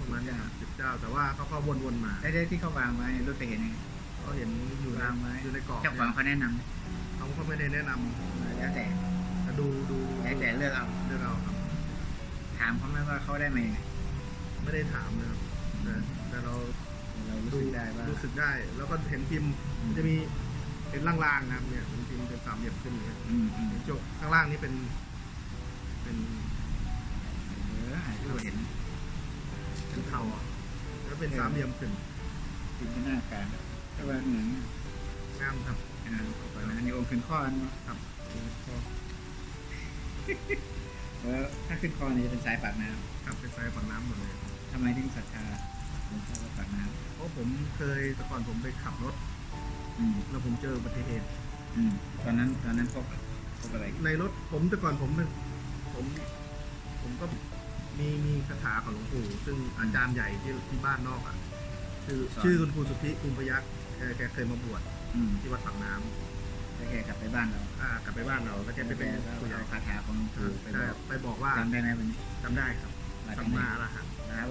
ประมาณเนี้สิบเจ้า แต่ว่าเขาก็วนๆมาได้ได้ที่เขาวางไว้รถไปเห็นไงเขาเห็นอยู่ในวางไว้อยู่ในกรอบเจ้าของเขาแนะนำเขาก็ไม่ได้แนะนำแล้วแต่แต่ดูดูแล้วแต่เลือกเอาเลือกเอาครับ ถามเขาไหมว่าเขาได้มายังไงไม่ได้ถามนะครับแต่แต่เรา เรารู้ดูสึกได้ว่ารู้สึกได้ แล้วก็เห็นพิมพ์มันจะมีเห็นล่างๆนะครับเนี่ยเป็นพิมพ์เป็นสามเหลี่ยมขึ้นอย่างเงี้ยอืมอืมจบข้างล่างนี่เป็น เป็น เออให้เราเห็น เป็นเทาอะแล้วเป็นสามเหลี่ยมขึ้นจินตนาการแต่ว่าเหมือนงามครับอ่าก่อนนะอันนี้องค์ขึ้นข้ออันเนาะครับแล้วถ้าขึ้นคอนี่จะเป็นสายปากน้ครับเป็นสายฝั่งน้ำหมดเลยำทำไมถึงศรัทธาหลวงพ่อวัดปากน้เพราะผมเคยแต่ก่อนผมไปขับรถำอืมแล้วผมเจออุบัติเหตุอืมตอนนั้นตอนนั้นพบพบอะไร ในรถผมแต่ก่อนผมเป็นผม ผมก็ มีมีคาถาของหลวงปู่ซึ่งอาจารย์ใหญ่ที่ที่บ้านนอกอะชื่อชื่อคุณครูสุทธิคุณพยักษ์แกแกเคยมาบวชอืมที่วัดปากน้ำแล้วแกกลับไปบ้านเราอ่ากลับไปบ้านเราแล้วแกไปเป็นแกก็ผู้ใหญ่เอาคาถาของหลวงปู่ไปใช่บอกไปบอกว่าจำได้ไหมวันนี้จำได้ครับมาสัจากมไหนมาอรหังแล้ว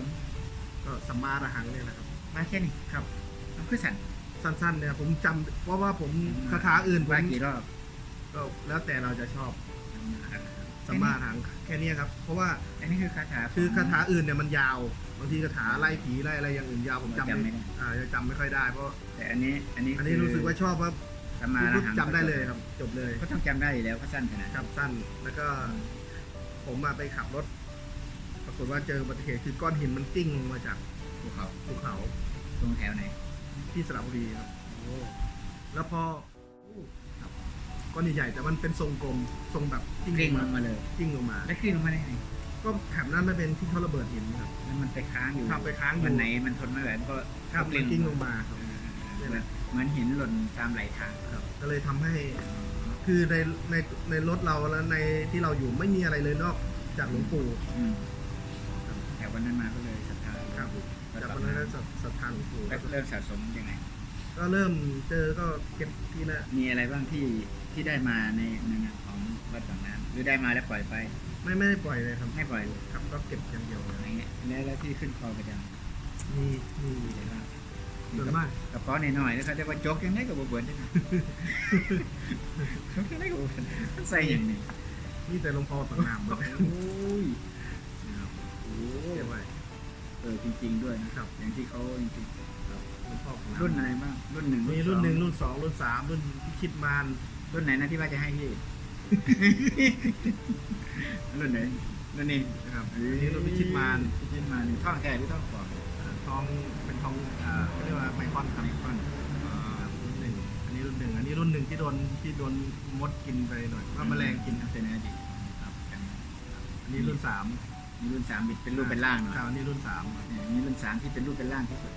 ก็สัมมาอรหังเนี่ยนะครับมาแค่นี้ครับมันคือสั่นสั้นๆเนี่ยผมจำเพราะว่าผมอืมคาถาอื่นผมว่ากี่รอบก็แล้วแต่เราจะชอบสัสัม มมามาอรหังแค่เนี้ยครับ เพราะว่าอันนี้คือคาถาคือคาถาอื่นเนี่ยมันยาวบางทีคาถาไล่ผีไล่อะไรอย่างอื่นยาวผมจำจำไม่ไม่ได้ อ่าจะจำไม่ค่อยได้เพราะแต่อันนี้อันนี้อันนี้รู้สึกว่าชอบว่าสัมมาอรปุ๊บหังจำได้เลยครับ จบเลยก็ต้องจำได้อยู่แล้วก็สั้นขนาดครับสั้นแล้วก็ผมมาไปขับรถ ปรากฏว่าเจออุบัติเหตุคือก้อนหินมันกิ้งลงมาจากภูเขาภูเขา ตรงแถวไหนที่สระบุรีครับ แล้วพอครับ ก้อนใหญ่ๆแต่มันเป็นทรงกลมทรงแบบกิ้งกลิ้งลลงงมามาเลยกิ้งลงมา แล้วกลิ้งลงมาได้ไงก็แถบนั้นมันเป็นที่เขาระเบิดหินครับแล้วมันไปค้างอยู่ครับไปค้างอยู่มันไหนมันทนไม่ไหวมันก็ครับมันกิ้งลงมาครับเหมือนเหมือนหินหล่นตามไหลทางครับ ก็เลยทำให้คือในในในรถเราแล้วในที่เราอยู่ไม่มีอะไรเลยนอกจากหลวงปู่อืมแต่วันนั้นมาก็เลยศรัทธาครับแล้วจากก็วันนั้นก็ศรัทธาหลวงปู่เริ่มสะสมยังไง ก็เริ่มเจอก็เก็บทีละมีอะไรบ้างที่ ที่ได้มาในในงานของวัดบางน้ำหรือได้มาแล้วปล่อยไปไม่ไม่ได้ปล่อยเลยครับไม่ปล่อยครับก็เก็บอย่างเดียวอะไรเงี้ยแล้วแล้วที่ขึ้นคอประจำมีมีมีอะไรบ้างส่วนมากกระเป๋าหน่อยๆแล้วเขาเรียกว่าจกยังไงกับบเบิร์ดใช่ไหมจกยังไงกับบเบิร์ดมันใส่อย่างนี้มีแต่หลวงพ่อต่างนามหมดเลยโอ้ยนะครับโอ้เก็บไว้เออจริง ๆ ด้วยนะครับ อย่างที่เขาจริงหลวงพ่อต่างๆนามรุ่นอะไรบ้างรุ่นหนึ่งมีสอรุ่นหนึ่งรุ่นสองรุ่นสามรุ่นพิชิตมาร รุ่นไหนนะที่ว่าจะให้พี่รุ่นไหนรุ่นนี้นะครับอันนี้รุ่นพิชิตมารพิชิตมารนี่ท่องแท้หรือท่องปลอมทองเป็นทองอ่าเขาเรียกว่าไมคอนครับไมคอนอ่ารุ่นหนึ่งอันนี้รุ่นหนึ่งอันนี้รุ่นหนึ่งที่โดนที่โดนมดกินไปหน่อยว่าแมลงกินเป็นอดีตครับอันนี้รุ่นสามมีรุ่นสามบิดเป็นรูปเป็นร่างหน่อยครับอันนี้รุ่นสามครับเนี่ยมีรุ่นสามที่เป็นรูปเป็นร่างที่สุด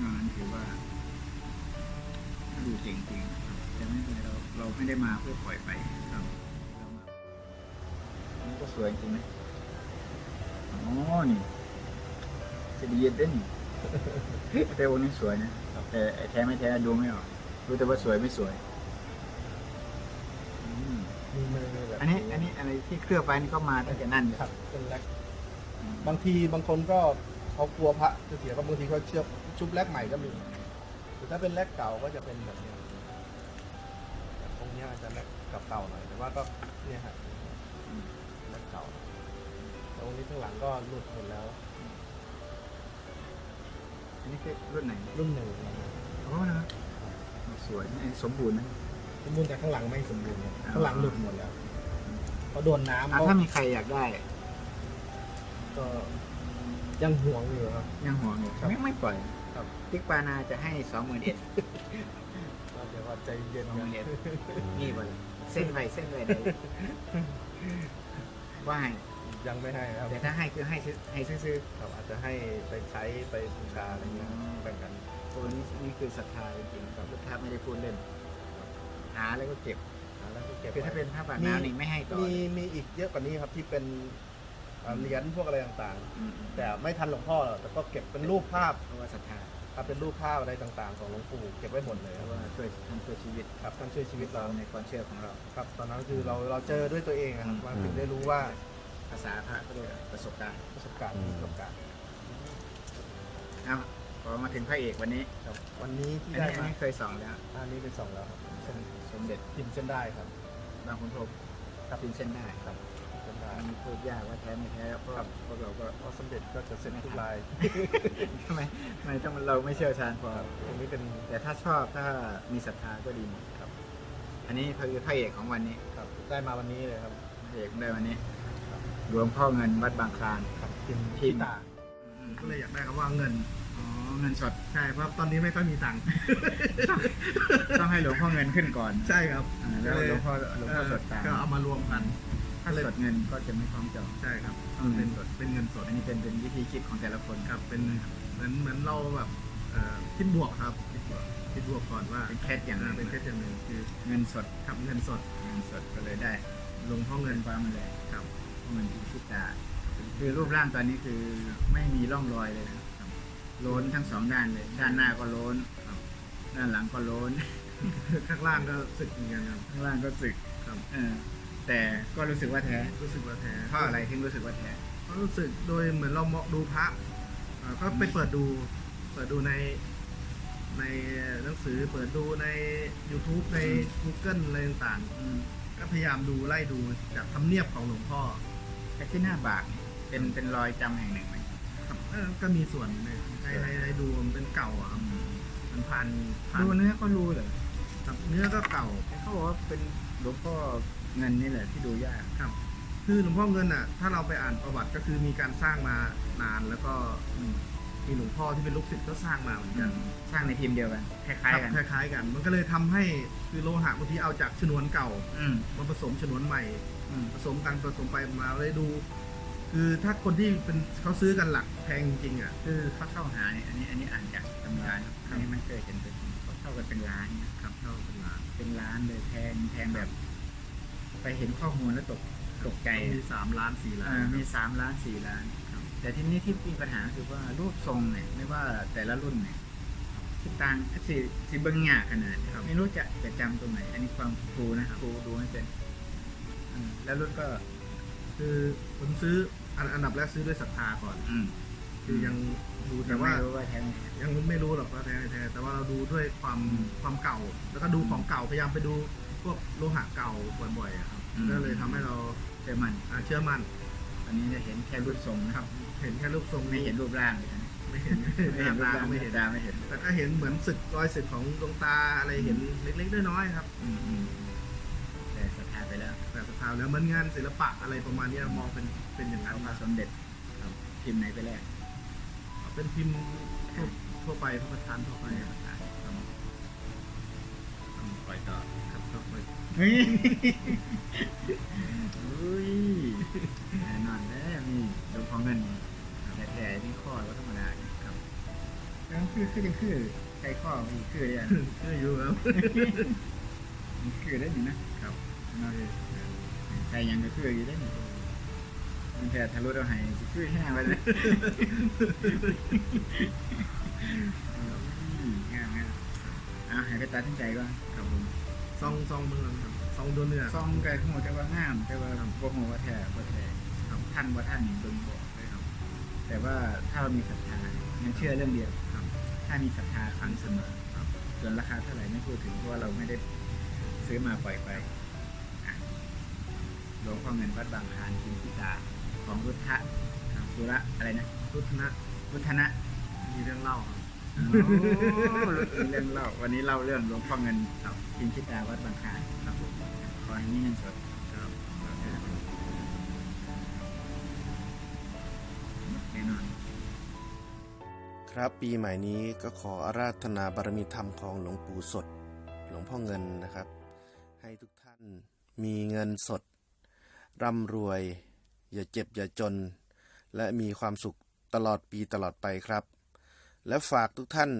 นอกนั้นถือว่า ดูเจ๋งจริงๆแต่ไม่เป็นไรเราเราไม่ได้มาเพื่อปล่อยไปครับเรามาอันนี้ก็สวยจริงไหมอ๋อนี่จะดีเย็นเด้นแต่วันนี้สวยนะแต่ไอ้แท้ไม่แท้ดูไม่ออกรู้แต่ว่าสวยไม่สวยอืมมีมือแบบอันนี้อันนี้อะไรที่เคลือบไปนี่ก็มาตั้งแต่นั่นอยู่ครับเป็นแลกบางทีบางคนก็เขากลัวพระจะเสียก็บางทีเขาเชื่อชุบแลกใหม่ก็มีแต่ ถ้าเป็นแลกเก่าก็จะเป็นแบบเนี้ยแต่ตรงเนี้ยอาจจะแลกเก่าๆหน่อยแต่ว่าก็เนี่ยฮะแลกเก่าแต่ตรงนี้ข้างหลังก็หลุดหมดแล้วอันนี้คือรุ่นไหนรุ่นหนึ่งโอ้นะสวยนะสมบูรณ์นะ สมบูรณ์แต่ข้างหลังไม่สมบูรณ์เนี่ยข้างหลังหลุดหมดแล้วเพราะโดนน้ำอะเขาถ้ามีใครอยากได้ ก็ ยังห่วงอยู่ครับ ยังห่วงอยู่ครับไม่ไม่ปล่อยครับ ติ๊กปานาจะให้สองหมื่นเอ็ดก็เดี๋ยวว่าใจเย็นสองหกัมื่นนเอ็ดนี่บ่เลยเส้นไปเส้นไปเลยว่าให้ยังไม่ให้ครับแต่ถ้าให้คือให้ซื้อให้ซื้อครับอาจจะให้ไปใช้ไปบูชาอะไรเงี้ยแบ่งกันๆตัวนี้นี่คือศรัทธาจริงๆครับศรัทธาไม่ได้พูดเล่น หาแล้วก็เก็บแล้วก็เก็บคือถ้าเป็นพระบาทน้ำนี่ไม่ให้ต่อมีมีอีกเยอะกว่านี้ครับที่เป็น เอ่อเหรียญพวกอะไรต่างอืมๆแต่ไม่ทันหลวงพ่อหรอกแต่ก็เก็บเป็นรูปภาพเพราะว่าศรัทธาครับเป็นรูปภาพอะไรต่างๆ ของหลวงปู่เก็บไว้หมดเลยเพครับราะว่าช่วยท่านช่วยชีวิตครับท่านช่วยชีวิตเราในความเชื่อของเรา ครับตอนนั้นคือเราเราเจอด้วยตัวเองอะครับอืมว่าถึงได้รู้ว่าภาษาพระก็เรียกว่าประสบการณ์ประสบการณ์อืม ประสบการณ์เอาพอมาถึงพระเอกวันนี้ครับวันนี้ที่อันได้นี้อันมานี้เคยส่องแล้วอันนี้เป็นสองแล้วครับเส้นสมเด็จพิมพ์เส้นได้ครับบางขุนพรหมครับพิมพ์เส้นได้ครับ เส้นได้มันพูดยากว่าแท้ไม่แท้เพราะครับพวกเราก็เพราะสมเด็จก็จะเส้นทุกลายทำไมทำไมต้องเราไม่เชี่ยวชาญพอตรงนี้เป็นแต่ถ้าชอบถ้ามีศรัทธาก็ดีหมดครับ อันนี้คือพระเอกของวันนี้ครับ ได้มาวันนี้เลยครับพระเอกได้วันนี้ครับหลวงพ่อเงินวัดบางคลานครับพิมพ์พิมพ์ตาก็เลยอยากได้คำว่าเงินอ๋อเงินสดใช่เพราะตอนนี้ไม่ค่อยมีตังค์ต้องให้หลวงพ่อเงินขึ้นก่อน ใช่ครับอ่าแล้วหลวงพ่อหลวงพ่อสดตามก็เอามารวมกัน ถ้าสดเงินก็จะไม่คล้องจองใช่ครับต้องเงิเป็นนสดเป็นเงินสดอันนี้เป็นเป็นวิธีคิดของแต่ละคนครับเป็นเหมือนเหมือนเราแบบเอ่อคิดบวกครับคิดบวกคิดบวกก่อนว่าเป็นเคล็ดอย่างหนึงเป็นเคล็ดอย่างหนึ่งคือเงินสดครับเงินสดเงินสดก็เลยได้ ลงพ่อเงิเงินนความมาเลยครับเงินที่คิดตาคือรูปร่างตอนนี้คือไม่มีร่องรอยเลยนะครับโล้นทั้งสองด้านเลย ด้านหน้าก็โล้นครับด้านหลังก็โล้นข้างล่างก็สึกเหมือนกันครับข้างล่างก็สึกครับเออ แต่ก็รู้สึกว่าแท้รู้สึกว่าแท้เพราะอะไรถึงรู้สึกว่าแท้เพราะรู้สึกโดยเหมือนเรามองดูพระเอ่อก็ไปเปิดดู เปิดดูใน ในหนังสือเปิดดูใน YouTube ใน Google อะไรต่างอืมๆ ก็พยายามดูไล่ดูจากทำเนียบของหลวงพ่อแต่ที่หน้าบากเนี่ยเป็นเป็นรอยจำแห่งหนึ่งไหมครับเออก็มีส่วนในในในในดูมันเป็นเก่าอะครับมันพันพันดูเนื้อก็รู้เลยครับเนื้อก็เก่า เขาบอกว่าเป็นหลวงพ่อ เงินนี่แหละที่ดูยากครับ คือหลวงพ่อเงินอะ ถ้าเราไปอ่านประวัติก็คือมีการสร้างมานานแล้วก็อืมมีหลวงพ่อที่เป็นลูกศิษย์ก็สร้างมาเหมือนกันสร้างในพิมพ์เดียวกันคล้ายๆกันครับคล้ายๆกัน มันก็เลยทำให้คือโลหะบางทีเอาจากชนวนเก่าอืมมาผสมชนวนใหม่อืมผสมกันผสมไปมาเลยดู คือถ้าคนที่เป็นเขาซื้อกันหลักแพงจริงๆอะคือเขาเข้าหาเนี่ยอันนี้อันนี้อ่านจากตำรานะอันนี้ไม่เคยเห็นเลยเขาเข้ากันเป็นล้านนะครับเท่าเป็นล้านเป็นล้านเลยแพงแพงแบบ ไปเห็นข้อมูลแล้วตกตกใจมีสามล้านสี่ล้าเอนอมีสามล้านสี่ล้านครับแต่ที่นี้ที่มีปัญหาคือว่ารูปทรงเนี่ยไม่ว่าแต่ละรุ่นเนี่ยที่ต่างสิสิเบิ้งยากขนาดนี้ไม่รู้จะจะจำตรงไหน อันนี้ความครูนะครูดูไม่เป็นอืมแล้วรุ่นก็คือผมซื้ออันอันดับแรกซื้อด้วยศรัทธาก่อนอืมคือยังดูแต่แต่ว่าว่ารู้ว่าแท้ไม่แท้ยังไม่รู้หรอกว่าแท้ไม่แท้แต่ว่าเราดูด้วยความอืมความเก่า แล้วก็ดูของเก่าพยายามไปดูพวกโลหะเก่าบ่อยๆ อะครับอืม ก็เลยทำให้เราเจอมันอ่าเชื่อมั่นอันนี้จะเห็นแค่รูปทรงนะครับ เห็นแค่รูปทรงไม่เห็นรูปร่างเลยนะไม่เห็นไม่เห็นหรูปน้าร่าตางก็ไม่ไม่เห็เห็นนตาไม่เห็นแต่ก็เห็นเหมือนสึกรอยสึกของดวงตาอะไรเห็นเล็กๆน้อยๆครับ อืมอืมแต่ศรัทธาไปแล้วแต่สภาพแล้วมันงานศิลปะอะไรประมาณเนี้ยมองเป็นเป็นอย่างนั้นเอาคมารับสมเด็จพิมพ์ไหนไปแรกเป็นพิมพ์ทั่วทั่วไปพระประธานทั่วไปครับปล่อยต่อครับทั่วไป เฮ้ยอุ้ยแน่นอนแล้วมีหลวงพ่อเงินแต่แท้ๆที่ข้อก็ธรรมดาครับยังคือคือยังคือใช้ข้อมีคือเนี่ยก็อยู่ครับมันคือได้อยู่นะครับนอกใส่ยังก็คืออยู่ได้นี่มันแค่ทะลุเอาให้สิคือแห้งไปเลยอืมงามงามเอาให้ไปตัดสินใจก่อนครับผม ซองซองเมืองครับซองโดนเนื้อ ซองไก่หัวแต่ว่างาม แต่ว่าบ่หัวว่าแท้บ่แท้ครับท่านว่าท่านนี่ตรงบอกเลยครับ แต่ว่าถ้าเรามีศรัทธายังเชื่อเรื่องเดียวครับ ถ้ามีศรัทธาครั้งเสมอครับส่วนราคาเท่าไหร่ไม่พูดถึงเพราะว่าเราไม่ได้ซื้อมาปล่อยไปอะหลวงพ่อเงินวัดบางคลานกินพิตาของรุทธะครับรุระอะไรนะรุทนะรุทธนะมีเรื่องเล่าครับโอ้ เรื่องเล่าวันนี้เล่าเรื่องหลวงพ่อเงินครับกินพิตาวัดบางคาครับผมขอให้มีเงินสดครับแน่นอน ครับปีใหม่นี้ก็ขออาราธนาบารมีธรรมของหลวงปู่สด หลวงพ่อเงินนะครับ ให้ทุกท่านมีเงินสด ร่ำรวย อย่าเจ็บอย่าจน และมีความสุขตลอดปีตลอดไปครับ และฝากทุกท่าน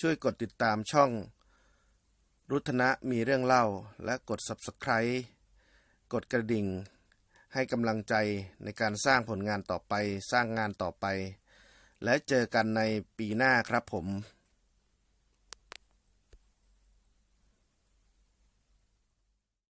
ช่วยกดติดตามช่อง รุทนะมีเรื่องเล่า และกด Subscribe กดกระดิ่ง ให้กำลังใจในการสร้างผลงานต่อไป สร้างงานต่อไป และเจอกันในปีหน้าครับผม